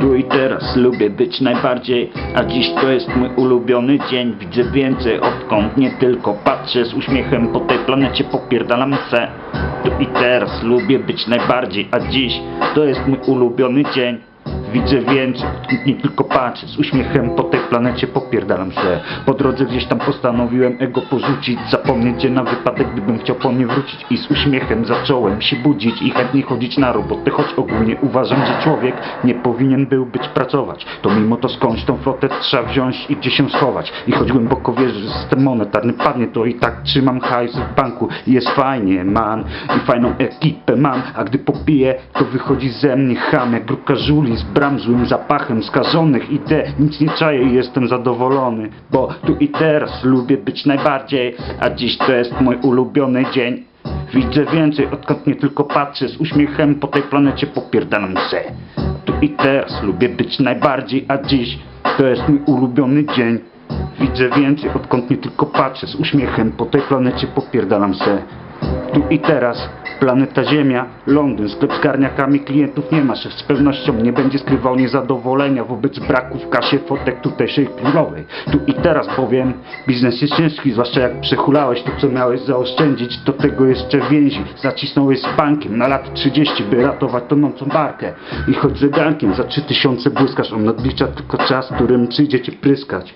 Tu i teraz lubię być najbardziej, a dziś to jest mój ulubiony dzień. Widzę więcej odkąd nie tylko patrzę z uśmiechem po tej planecie popierdalam se. Tu i teraz lubię być najbardziej, a dziś to jest mój ulubiony dzień. Widzę więcej, nie tylko patrzę z uśmiechem po tej planecie popierdalam se. Po drodze gdzieś tam postanowiłem ego porzucić, zapomnieć cię na wypadek, gdybym chciał po mnie wrócić i z uśmiechem zacząłem się budzić i chętnie chodzić na roboty, choć ogólnie uważam, że człowiek nie powinien był być pracować. To mimo to skądś tą flotę trzeba wziąć i gdzie się schować. I choć głęboko wierzę, że system monetarny padnie, to i tak trzymam hajs w banku i jest fajnie, man. I fajną ekipę mam, a gdy popiję, to wychodzi ze mnie ham, jak grupka żuli z bram złym zapachem skażonych idę, nic nie czaję i jestem zadowolony, bo tu i teraz lubię być najbardziej, a dziś to jest mój ulubiony dzień. Widzę więcej, odkąd nie tylko patrzę z uśmiechem po tej planecie popierdalam se. Tu i teraz lubię być najbardziej, a dziś to jest mój ulubiony dzień. Widzę więcej, odkąd nie tylko patrzę z uśmiechem po tej planecie popierdalam se. Tu i teraz planeta Ziemia, Londyn, sklep z garniakami klientów nie ma, szef z pewnością nie będzie skrywał niezadowolenia wobec braku w kasie fotek tutejszej królowej. Tu i teraz powiem, biznes jest ciężki, zwłaszcza jak przehulałeś to co miałeś zaoszczędzić, do tego jeszcze więzi, zacisnąłeś z bankiem na lat 30, by ratować tonącą barkę. I choć zegarkiem za 3000 błyskasz, on odlicza tylko czas, którym przyjdzie cię pryskać.